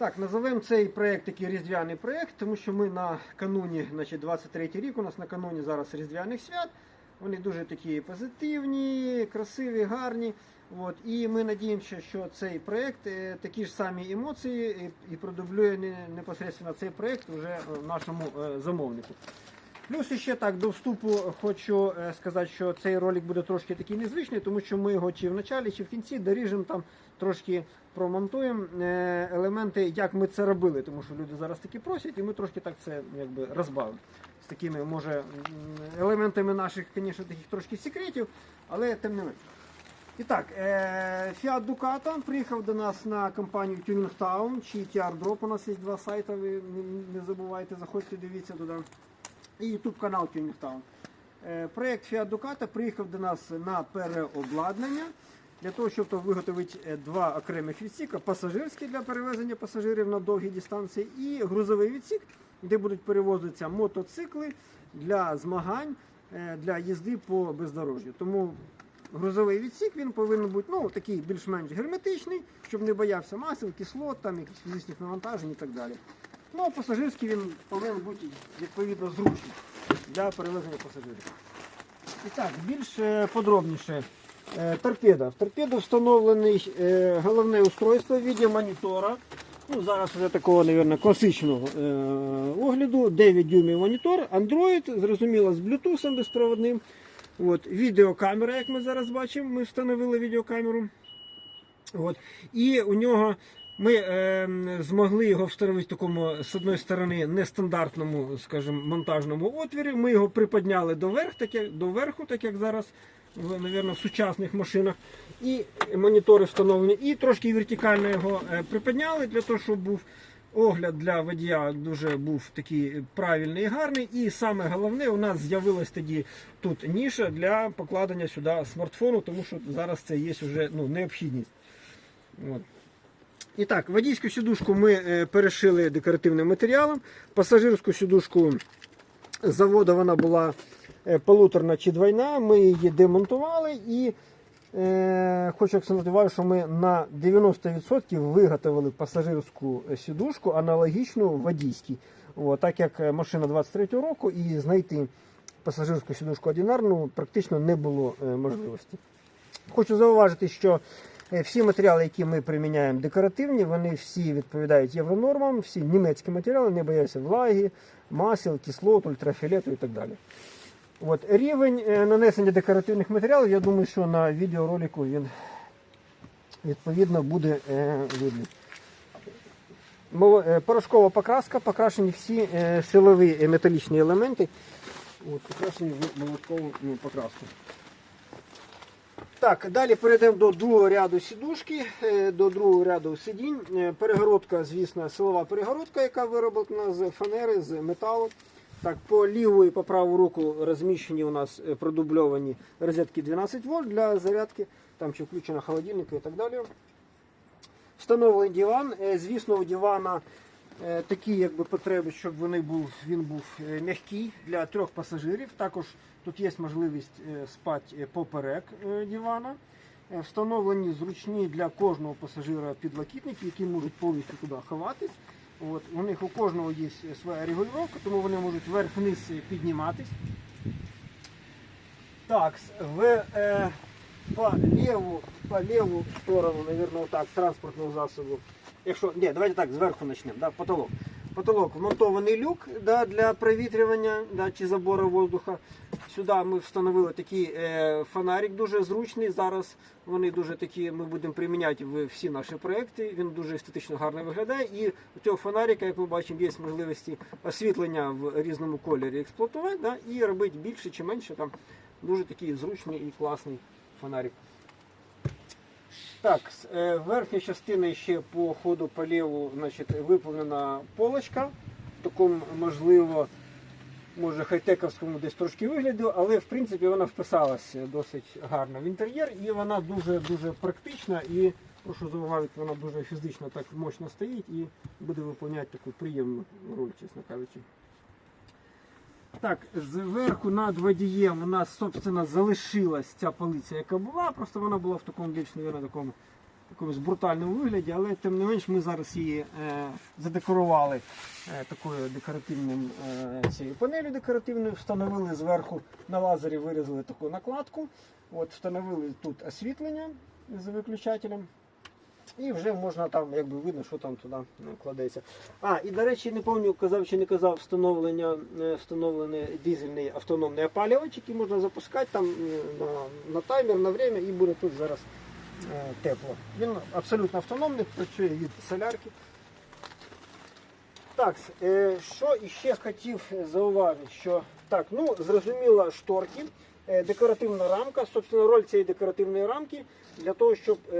Так, називаємо цей проєкт такий різдвяний проєкт, тому що ми на кануні, значить, 23 рік, у нас на кануні зараз різдвяних свят. Вони дуже такі позитивні, красиві, гарні. От, і ми надіємося, що цей проєкт е, такі ж самі емоції і, продублює не- непосередньо цей проєкт вже е, нашому е, замовнику. Плюс ще так до вступу хочу е, сказати, що цей ролик буде трошки такий незвичний, тому що ми його чи в началі, чи в кінці доріжемо там трошки промонтуємо е, елементи, як ми це робили, тому що люди зараз такі просять, і ми трошки так це якби розбавимо. З такими, може, елементами наших, звісно, таких трошки секретів, але тим не менше. І так, е, Fiat Ducato приїхав до нас на компанію Tuning Town чи TR Drop. У нас є два сайти, ви не- забувайте, заходьте, дивіться туди. І YouTube канал Tuning Е, Проєкт Fiat приїхав до нас на переобладнання для того, щоб виготовити е, два окремих відсіка: пасажирський для перевезення пасажирів на довгі дистанції і грузовий відсік, де будуть перевозитися мотоцикли для змагань, е, для їзди по бездорожжю. Тому грузовий відсік він повинен бути ну, такий більш-менш герметичний, щоб не боявся масел, кислот, там якихось фізичних навантажень і так далі. Ну, пасажирський він повинен бути відповідно зручний для перевезення пасажирів. І так, більш е, подробніше. Е, Торпеда. В торпеду встановлений е, головне устройство в віді монітора. Ну, зараз вже такого, мабуть, класичного огляду. 9 дюймів монітор, Android, зрозуміло, з Bluetooth безпроводним. От, відеокамера, як ми зараз бачимо, ми встановили відеокамеру. От. І у нього ми е, змогли його встановити в такому, з одної сторони, нестандартному, скажімо, монтажному отвірі. Ми його приподняли доверх, так як, доверху, так як зараз в, наверно, в сучасних машинах. І монітори встановлені. І трошки вертикально його е, приподняли для того, щоб був огляд для водія дуже був такий правильний і гарний. І саме головне, у нас з'явилась тоді тут ніша для покладення сюди смартфону, тому що зараз це є вже ну, необхідність. От. І так, водійську сідушку ми е, перешили декоративним матеріалом. Пасажирську сідушку з заводу вона була е, полуторна чи двойна. Ми її демонтували і е, хочу акцентувати що ми на 90% виготовили пасажирську сідушку аналогічну водійській. От, так як машина 23-го року і знайти пасажирську сідушку одинарну практично не було е, можливості. Хочу зауважити, що всі матеріали, які ми приміняємо декоративні, вони всі відповідають євронормам, всі німецькі матеріали, не бояться влаги, масел, кислот, ультрафіолету і так далі. От, рівень е, нанесення декоративних матеріалів, я думаю, що на відеоролику він відповідно буде е, видно. Е, Порошкова покраска, покрашені всі е, силові е, металічні елементи. От, покрашені в молоткову ну, покраску. Так, далі перейдемо до другого ряду сідушки, е, до другого ряду сидінь. Е, Перегородка, звісно, силова перегородка, яка вироблена з фанери, з металу. Так, по ліву і по праву руку розміщені у нас е, продубльовані розетки 12 вольт для зарядки, там ще включена холодильник і так далі. Встановлений диван. Звісно, у дивана такі якби, потреби, щоб вони був, він був е, м'який для трьох пасажирів. Також тут є можливість е, спати е, поперек е, дивана. Е, Встановлені зручні для кожного пасажира підлокітники, які можуть повністю туди ховатись. От, у них у кожного є своя регулювання, тому вони можуть вверх-вниз е, підніматись. Так, в, е, по, ліву, по ліву сторону, так, транспортного засобу. Якщо, ні, давайте так, зверху почнемо, да, потолок. Потолок, вмонтований люк да, для провітрювання да, чи забору воздуха. Сюди ми встановили такий е, фонарик дуже зручний. Зараз вони дуже такі, ми будемо приміняти в всі наші проекти. Він дуже естетично гарно виглядає. І у цього фонарика, як ми бачимо, є можливості освітлення в різному кольорі експлуатувати да, і робити більше чи менше. Там дуже такий зручний і класний фонарик. Так, е, верхньої частини ще по ходу поліву виповнена полочка. В такому, можливо, може хай-тековському десь трошки вигляду, але в принципі вона вписалася досить гарно в інтер'єр і вона дуже-дуже практична і прошу зауважити, вона дуже фізично так мощно стоїть і буде виконувати таку приємну роль, чесно кажучи. Так, зверху над водієм у нас, собственно, залишилась ця полиця, яка була, просто вона була в такому більш, мабуть, такому якомусь брутальному вигляді, але тим не менш ми зараз її е, задекорували е, такою декоративним е, цією панелью декоративною, встановили зверху на лазері, вирізали таку накладку. От, встановили тут освітлення з виключателем. І вже можна там, якби видно, що там туди ну, кладеться. А, і до речі, не пам'ятаю, казав чи не казав, встановлення, е, встановлений дизельний автономний опалювач, який можна запускати там е, на, на таймер, на время, і буде тут зараз е, тепло. Він абсолютно автономний, працює від солярки. Так, е, що іще хотів зауважити, що так, ну зрозуміло, шторки, декоративна рамка, собственно, роль цієї декоративної рамки для того, щоб е,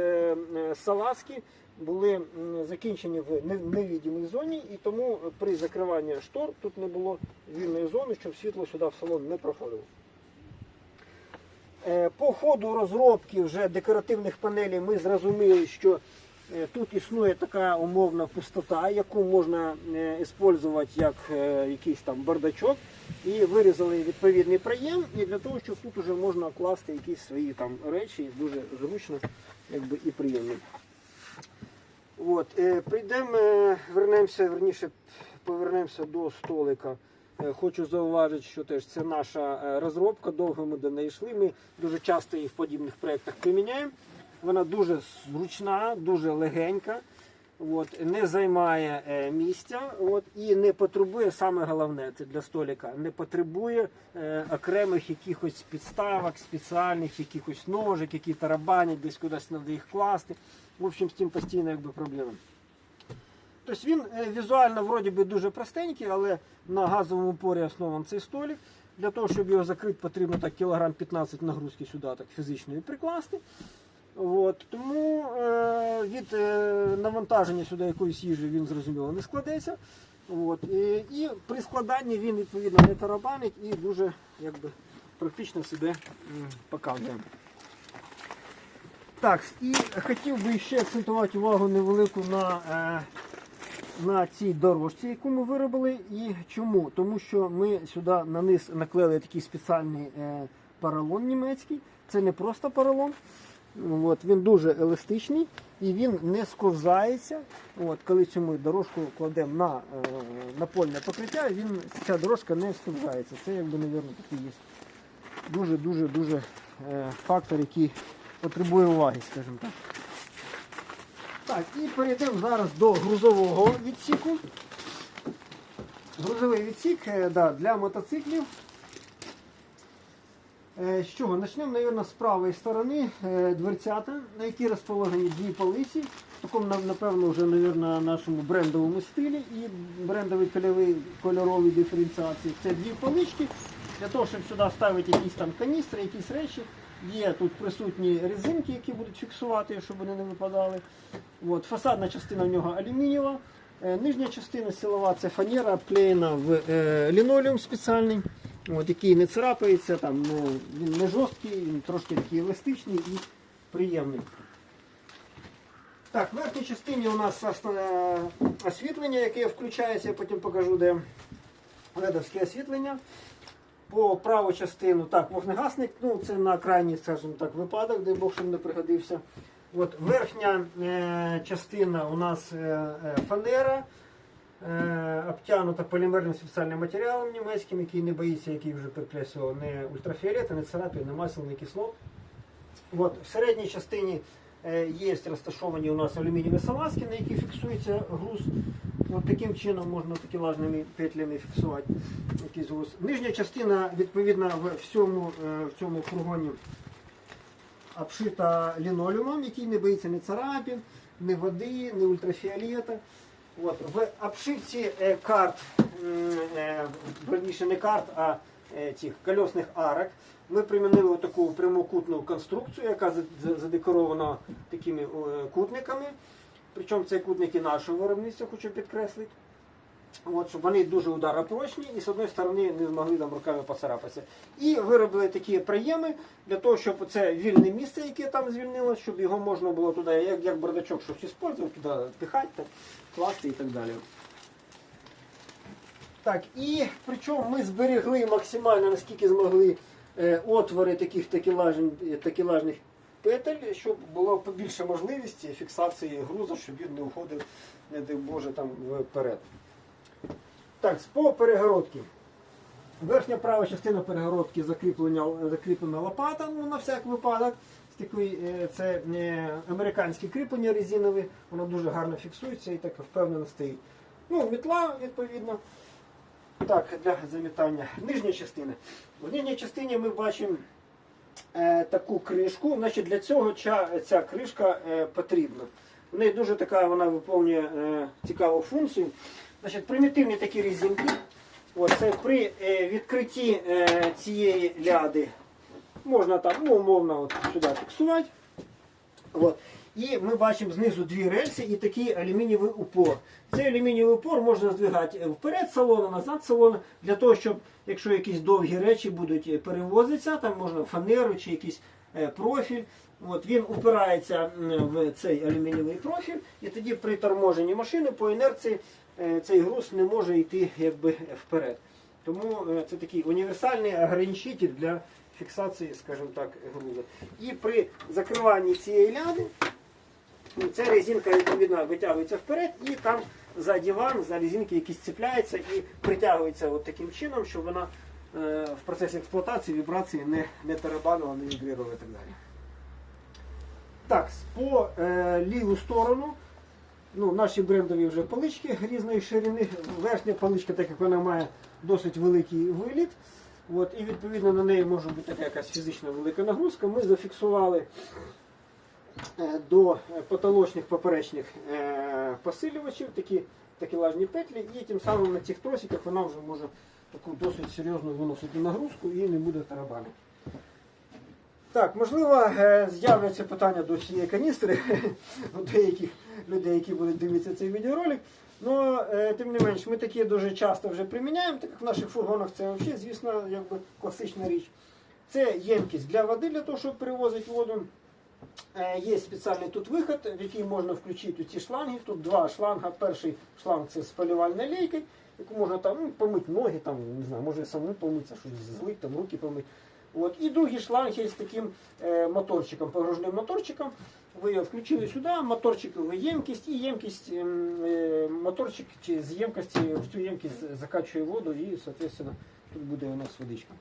е, салазки були закінчені в не- невидимій зоні, і тому при закриванні штор тут не було вільної зони, щоб світло сюди в салон не проходило. Е, По ходу розробки вже декоративних панелей ми зрозуміли, що е, тут існує така умовна пустота, яку можна використовувати як е, якийсь там бардачок. І вирізали відповідний проєм, і для того, щоб тут вже можна класти якісь свої там речі, дуже зручно якби, і приємно. От, е, прийдемо, е, вернемося, верніше, повернемося до столика. Е, Хочу зауважити, що теж це наша е, розробка, довго ми до неї йшли. Ми дуже часто її в подібних проєктах приміняємо. Вона дуже зручна, дуже легенька, от, не займає е, місця от, і не потребує, саме головне, це для столика, не потребує е, окремих якихось підставок, спеціальних якихось ножик, які тарабанять, десь кудись треба їх класти. В общем, з цим постійно якби проблема. Тобто він е, візуально вроді би дуже простенький, але на газовому порі основан цей столик. Для того, щоб його закрити, потрібно так кілограм 15 нагрузки сюди так фізичної прикласти. От, тому е, від е, навантаження сюди якоїсь їжі він зрозуміло не складеться. От, і, і при складанні він відповідно не тарабанить і дуже якби, практично себе показує. Так, і хотів би ще акцентувати увагу невелику на, е, на цій дорожці, яку ми виробили. І чому? Тому що ми сюди на низ наклеїли такий спеціальний е, поролон німецький. Це не просто поролон. От, він дуже еластичний і він не сковзається. От, коли цю дорожку кладемо на е, напольне покриття, він, ця дорожка не сковзається. Це, якби, мабуть, такий є дуже-дуже дуже е, фактор, який потребує уваги, скажімо так. Так, і перейдемо зараз до грузового відсіку. Грузовий відсік е, да, для мотоциклів. Е, З чого? Почнемо, мабуть, з правої сторони е, дверцята, на які розположені дві полиці. В такому, напевно, вже мабуть, нашому брендовому стилі і брендовій кольоровій, диференціації. Це дві полички. Для того, щоб сюди ставити якісь там каністри, якісь речі. Є тут присутні резинки, які будуть фіксувати, щоб вони не випадали. От, фасадна частина в нього алюмінієва. Е, Нижня частина силова це фанера, обклеєна в лінолеум спеціальний, от, який не царапається, там, ну, він не жорсткий, він трошки такий еластичний і приємний. Так, в верхній частині у нас е, освітлення, яке включається, я потім покажу, де ледовське освітлення. По праву частину, так, вогнегасник, ну це на крайній, скажімо так, випадок, де Бог щоб не пригодився. От верхня е, частина у нас е, е, фанера, обтянута полімерним спеціальним матеріалом німецьким, який не боїться, який вже перекреслював не ультрафіолета, не царапів, не масляний кислот. От, в середній частині е, є розташовані у нас алюмінієві салазки, на які фіксується груз. От таким чином можна такелажними петлями фіксувати якийсь груз. Нижня частина, відповідно, в всьому, е, в цьому фургоні обшита лінолеумом, який не боїться ні царапів, ні води, ні ультрафіолета. От. В обшивці е, карт, е, верніше не карт, а е, цих кольосних арок, ми примінили таку прямокутну конструкцію, яка за- за- задекорована такими кутниками. Причому це кутники нашого виробництва, хочу підкреслити. От, щоб вони дуже ударопрочні і з одної сторони не змогли там руками поцарапатися. І виробили такі приєми для того, щоб це вільне місце, яке там звільнилось, щоб його можна було туди, як, як бардачок, щось використовувати, туди пихати, так, класти і так далі. Так, і причому ми зберегли максимально, наскільки змогли, е, отвори таких такелажень- такелажних петель, щоб було побільше можливості фіксації грузу, щоб він не уходив, не дай Боже, там вперед. Так, по перегородці. Верхня права частина перегородки закріплена лопата, ну на всяк випадок. Е, це е, американське кріплення резинове, воно дуже гарно фіксується і так впевнено стоїть. Ну, мітла, відповідно. Так, для замітання. Нижня частина. В нижній частині ми бачимо е, таку кришку. Значить, для цього ця, ця кришка е, потрібна. В неї дуже така вона виконує е, цікаву функцію. Значить, примітивні такі резинки. От, це при е, відкритті е, цієї ляди можна там, ну, умовно, от, сюди фіксувати. От. І ми бачимо знизу дві рельси і такий алюмінієвий упор. Цей алюмінієвий упор можна здвигати вперед салону, назад салону, для того, щоб, якщо якісь довгі речі будуть е, перевозитися, там можна фанеру чи якийсь е, профіль. От, він упирається в цей алюмінієвий профіль, і тоді при торможенні машини по інерції цей груз не може йти якби, вперед. Тому е, це такий універсальний ограничитель для фіксації, скажімо так, грузу. І при закриванні цієї ляди ну, ця резинка відповідно витягується вперед і там за диван, за резинки якісь цепляється і притягується от таким чином, щоб вона е, в процесі експлуатації вібрації не, не тарабанила, не вібрувала і так далі. Так, по е, ліву сторону ну, наші брендові вже полички різної ширини. Верхня поличка, так як вона має досить великий виліт. От, і відповідно на неї може бути така якась фізична велика нагрузка. Ми зафіксували е, до потолочних поперечних е, посилювачів такі такелажні петлі, і тим самим на цих тросиках вона вже може таку досить серйозну виносити нагрузку і не буде тарабанити. Так, можливо, е, з'являться питання до цієї каністри у деяких людей, які будуть дивитися цей відеоролик. Ну, е, тим не менш, ми такі дуже часто вже приміняємо, так як в наших фургонах це взагалі, звісно, якби класична річ. Це ємкість для води, для того, щоб перевозити воду. Е, Є спеціальний тут виход, в який можна включити ці шланги. Тут два шланга. Перший шланг це з полювальною лейкою, яку можна там ну, помити ноги, там, не знаю, може самому помитися, щось злить, там руки помити. От. І другий шланг є з таким е, моторчиком, погружним моторчиком. Ви його включили сюди, моторчикову ємкість і ємкість ем, е, моторчик чи з ємкості в цю ємкість закачує воду і, соответственно, тут буде у нас водичка.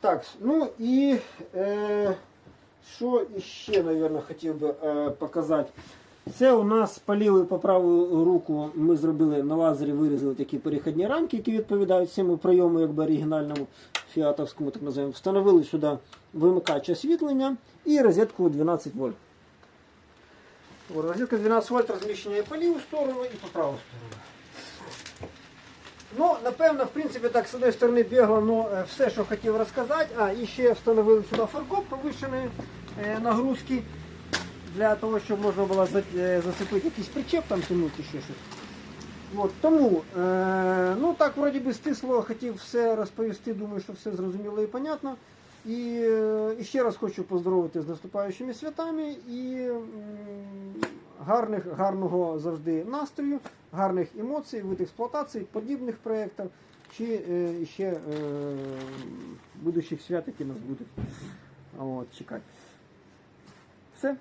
Так, ну і е, що ще, мабуть, хотів би е, показати. Це у нас по ліву і по праву руку ми зробили на лазері, вирізали такі перехідні рамки, які відповідають всьому прийому, якби оригінальному фіатовському, так називаємо. Встановили сюди вимикач освітлення і розетку 12 вольт. Розетка 12 вольт розміщення і по ліву сторону, і по праву сторону. Ну, напевно, в принципі, так, з однієї сторони бігло ну, е, все, що хотів розказати. А, і ще встановили сюди фаркоп повищеної е, нагрузки для того, щоб можна було за- е, якийсь причеп, там тянути ще щось. От, тому, е, ну так, вроді би стисло, хотів все розповісти, думаю, що все зрозуміло і понятно. І, е, і ще раз хочу поздоровити з наступаючими святами і гарних, гарного завжди настрою, гарних емоцій, від експлуатації, подібних проєктів чи е, ще е, будущих свят, які нас будуть от, чекати. Все.